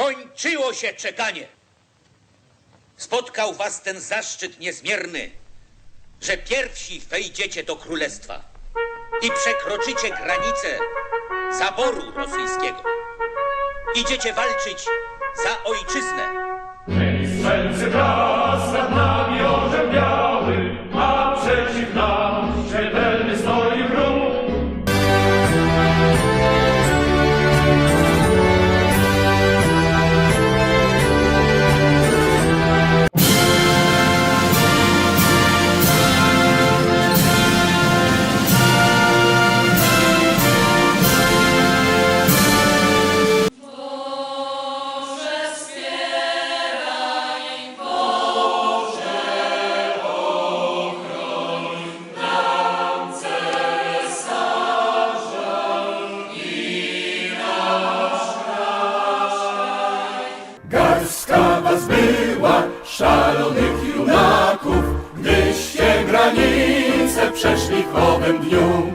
Skończyło się czekanie. Spotkał was ten zaszczyt niezmierny, że pierwsi wejdziecie do królestwa i przekroczycie granicę zaboru rosyjskiego. Idziecie walczyć za ojczyznę. Czas nad nami Garstka was była, szalonych junaków, gdyście granice przeszli w owym dniu.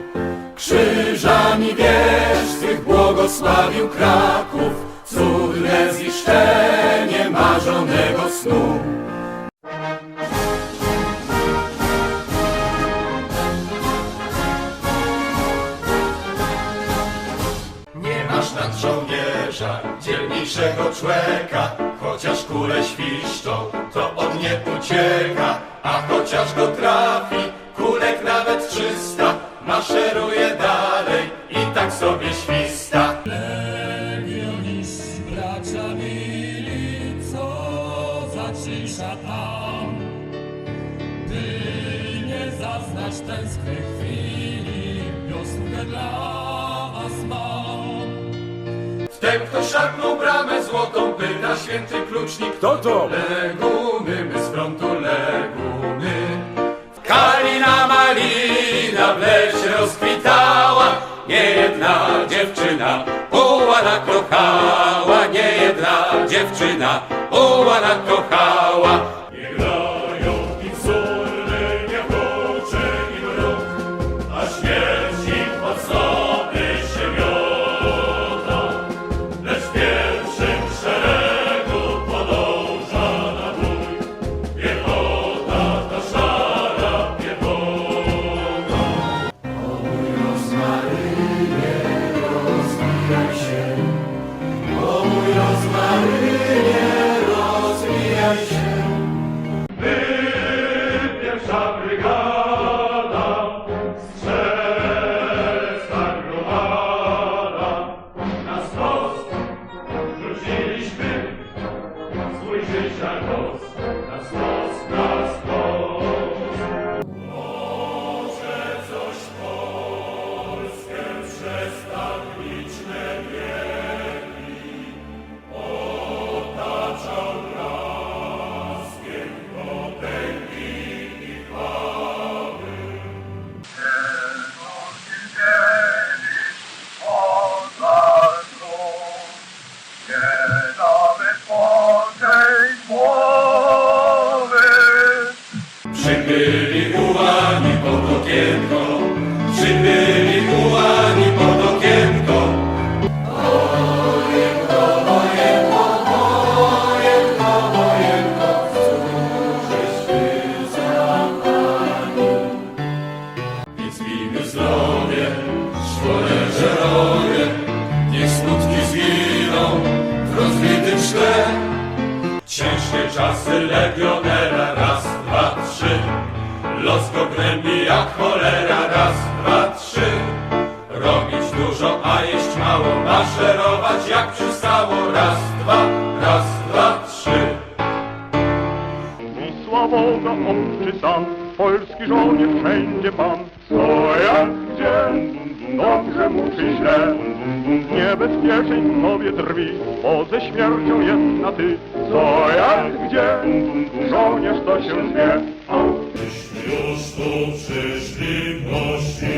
Krzyżami wież swych błogosławił Kraków, cudne ziszczenie marzonego snu. Żołnierza, dzielniejszego człeka. Chociaż kule świszczą, to on nie ucieka. A chociaż go trafi, kulek nawet trzysta Maszeruje dalej i tak sobie śwista. Legionist bracia mili, co zacisza tam, by nie zaznać tęsknej chwili, wiosnę dla was mam. Wtem kto szarpnął bramę złotą, pyta święty klucznik Kto to? Leguny, my z frontu leguny Kalina malina w lesie rozkwitała Niejedna dziewczyna ułana kochała Niejedna dziewczyna ułana kochała okienko, przybyli ułani pod okienko. Wojenko, wojenko, wojenko, wojenko, cóżeśmy zabrali. Więc miejmy zdrowie, szwolerze roje, niech smutki zginą w rozbitym szkle. Ciężkie czasy legionera. Los go jak cholera, raz, dwa, trzy. Robić dużo, a jeść mało, maszerować jak przystało, raz, dwa, raz, dwa, trzy. Sławą na obcy sam, polski żołnierz wszędzie pan. Co jak gdzie, dobrze mu czy źle, niebezpieczeństwowie drwi, bo ze śmiercią jest na ty. Co jak gdzie, żołnierz to się zwie. Myśmy już tu przyszli gości,